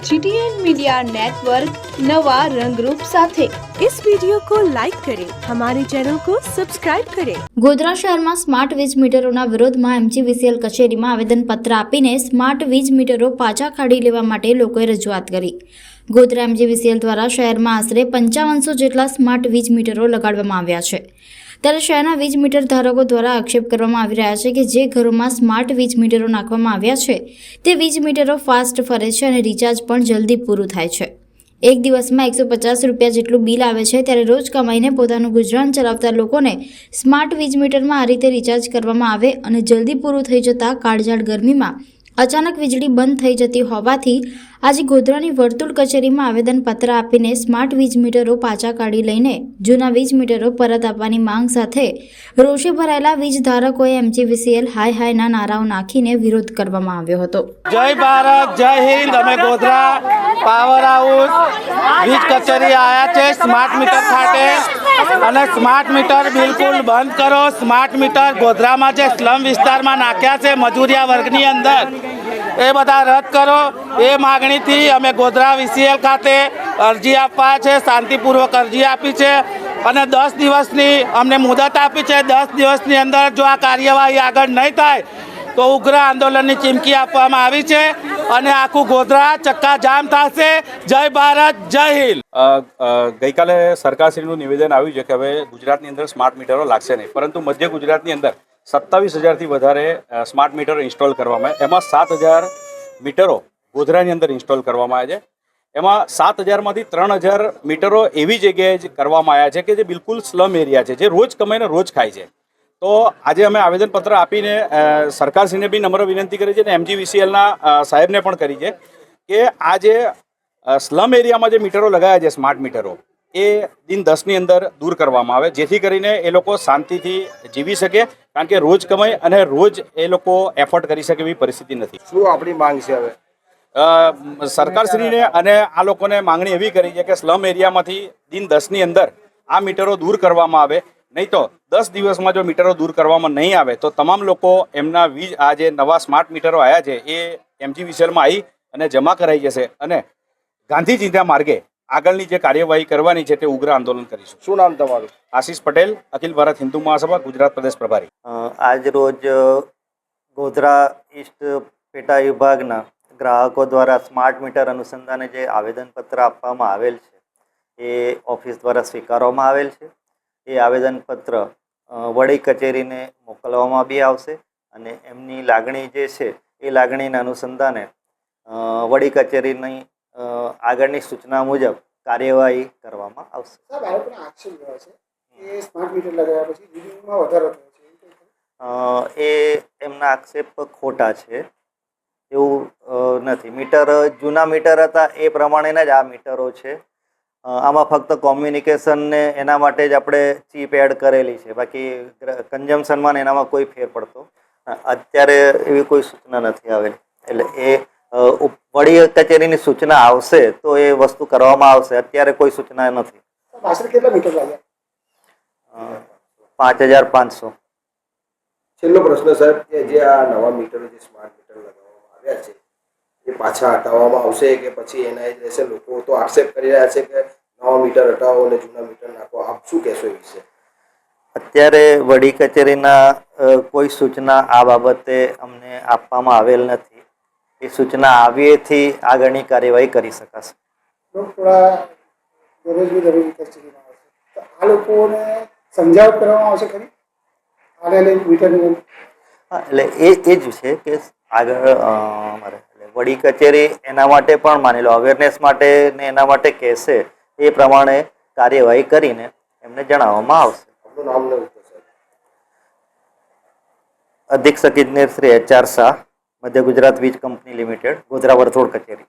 GTN media network नवा रंगरूप સાથે इस वीडियो को लाइक करें हमारे चैनल को सब्सक्राइब करें ગોધરા શહેરમાં સ્માર્ટ વીજ મીટરોના વિરોધમાં એમજીવીસીએલ કચેરીમાં આવેદનપત્ર આપીને સ્માર્ટ વીજ મીટરો પાછા કાઢી લેવા માટે લોકોએ રજૂઆત કરી ગોધરા એમજીવીસીએલ દ્વારા શહેરમાં આશરે પંચાવનસો જેટલા સ્માર્ટ વીજ મીટરો લગાડવામાં આવ્યા છે ત્યારે શહેરના વીજ મીટર ધારકો દ્વારા આક્ષેપ કરવામાં આવી રહ્યા છે કે જે ઘરોમાં સ્માર્ટ વીજ મીટરો નાખવામાં આવ્યા છે, તે વીજ મીટરો ફાસ્ટ ફરે છે અને રિચાર્જ પણ જલ્દી પૂરું થાય છે. એક દિવસમાં એકસો પચાસ રૂપિયા જેટલું બિલ આવે છે ત્યારે રોજ કમાઈને પોતાનું ગુજરાન ચલાવતા લોકોને સ્માર્ટ વીજ મીટરમાં આ રીતે રિચાર્જ કરવામાં આવે અને જલ્દી પૂરું થઈ જતાં કાળઝાળ ગરમીમાં અચાનક વીજળી બંધ થઈ જતી હોવાથી આજે ગોધરાની વર્તુળ કચેરીમાં આવેદનપત્ર આપીને સ્માર્ટ વીજ મીટરો પાછા કાઢી લઈને જૂના વીજ મીટરો પરત આપવાની માંગ સાથે રોષે ભરાયેલા વીજ ધારકોએ એમજીવીસીએલ હાય હાયના નારાઓ નાખીને વિરોધ કરવામાં આવ્યો હતો. જય ભારત, જય હિન્દ. અમે ગોધરા પાવર હાઉસ વીજ કચેરી આવ્યા છે સ્માર્ટ મીટર ખાતે. અને સ્માર્ટ મીટર બિલકુલ બંધ કરો. સ્માર્ટ મીટર ગોધરામાં જે સ્લમ વિસ્તારમાં નાખ્યા છે મજૂરિયા વર્ગની અંદર. એ બધા રદ કરો. એ માગણીથી અમે ગોધરા વીસીએલ ખાતે અરજી આપવા છે, શાંતિપૂર્વક અરજી આપી છે અને દસ દિવસની અમને મુદત આપી છે. દસ દિવસની અંદર જો આ કાર્યવાહી આગળ નહીં થાય તો ઉગ્ર આંદોલનની ચીમકી આપવામાં આવી છે. અને આખું ગોધરા ચક્કા જામ થશે. જય ભારત, જય હિન્દ. ગઈકાલે સરકારશ્રીનું નિવેદન આવ્યું છે કે હવે ગુજરાતની અંદર સ્માર્ટ મીટરો લાગશે નહીં. પરંતુ મધ્ય ગુજરાતની અંદર સત્તાવીસ હજારથી વધારે સ્માર્ટ મીટરો ઇન્સ્ટોલ કરવામાં આવે એમાં સાત હજાર મીટરો ગોધરાની અંદર ઇન્સ્ટોલ કરવામાં આવ્યા છે. એમાં સાત હજારમાંથી ત્રણ હજાર મીટરો એવી જગ્યાએ જ કરવામાં આવ્યા છે કે જે બિલકુલ સ્લમ એરિયા છે, જે રોજ કમાઈને રોજ ખાય છે. તો આજે અમે આવેદનપત્ર આપીને સરકારશ્રીને બી નમ્ર વિનંતી કરી છે અને એમજીવીસીએલના સાહેબને પણ કરી છે કે આ જે સ્લમ એરિયામાં જે મીટરો લગાવ્યા છે સ્માર્ટ મીટરો એ દિન દસની અંદર દૂર કરવામાં આવે. જેથી કરીને એ લોકો શાંતિથી જીવી શકે કારણ કે રોજ કમાય અને રોજ એ લોકો એફોર્ડ કરી શકે એવી પરિસ્થિતિ નથી. શું આપણી માંગ છે હવે? સરકારશ્રીને અને આ લોકોને માંગણી એવી કરી છે કે સ્લમ એરિયામાંથી દિન દસની અંદર આ મીટરો દૂર કરવામાં આવે. નહીં તો દસ દિવસમાં જો મીટરો દૂર કરવામાં નહીં આવે તો તમામ લોકો એમના વીજ આ જે નવા સ્માર્ટ મીટરો આવ્યા છે એ એમજી વિસલમાં આવી અને જમા કરાઈ જશે અને ગાંધીજીના માર્ગે આગળની જે કાર્યવાહી કરવાની છે તે ઉગ્ર આંદોલન કરીશું. શું નામ તમારું? આશીષ પટેલ અખિલ ભારત હિન્દુ મહાસભા ગુજરાત પ્રદેશ પ્રભારી. આજ રોજ ગોધરા ઈસ્ટ પેટા વિભાગના ગ્રાહકો દ્વારા સ્માર્ટ મીટર અનુસંધાને જે આવેદનપત્ર આપવામાં આવેલ છે એ ઓફિસ દ્વારા સ્વીકારવામાં આવેલ છે. એ આવેદનપત્ર વડી કચેરીને મોકલવામાં બી આવશે અને એમની લાગણી જે છે એ લાગણીના અનુસંધાને વડી કચેરીની આગળની સૂચના મુજબ કાર્યવાહી કરવામાં આવશે. સાહેબ આ આક્ષેપ એવા છે કે સ્માર્ટ મીટર લગાવ્યા પછી રીડિંગમાં વધારો થયો છે એવું કંઈ ખરું? અ, એ એમના આક્ષેપ ખોટા છે એવું નથી. મીટર જૂના મીટર હતા એ પ્રમાણેના જ આ મીટરો છે. આમાં ફક્ત કોમ્યુનિકેશનને એના માટે જ આપણે ચીપ એડ કરેલી છે. બાકી કન્ઝમ્પશનમાં એનામાં કોઈ ફેર પડતો અત્યારે એવી કોઈ સૂચના નથી આવેલી. એટલે એ વડી કચેરીની સૂચના આવશે તો એ વસ્તુ કરવામાં આવશે. અત્યારે કોઈ સૂચના નથી. પાંચ હજાર પાંચસો. છેલ્લો પ્રશ્ન સાહેબ કે જે આ નવા મીટરો જે સ્માર્ટ મીટર લગાવવામાં આવ્યા છે એ પાછા હટાવવામાં આવશે કે પછી એના જ રહેશે લોકો તો આક્ષેપ કરી રહ્યા છે કે નવા મીટર હટાવો અને જૂના મીટર નાખો. આપ શું કહેશો એ વિશે? અત્યારે વડી કચેરીના કોઈ સૂચના આ બાબતે અમને આપવામાં આવેલ નથી. એ સૂચના આવીએથી આગળની કાર્યવાહી કરી શકાશે. આ લોકોને સમજાવટ કરવામાં આવશે ખરી? આને લઈને હા એટલે એ એ જ છે કે આગળ એટલે વડી કચેરી એના માટે પણ માની લો અવેરનેસ માટે ને એના માટે કહેશે એ પ્રમાણે કાર્યવાહી કરીને એમને જણાવવામાં આવશે. અધિક્ષક ઇજનેર શ્રી એચ આર શાહ મધ્ય ગુજરાત વીજ કંપની લિમિટેડ ગોધરા વર્તુળ કચેરી.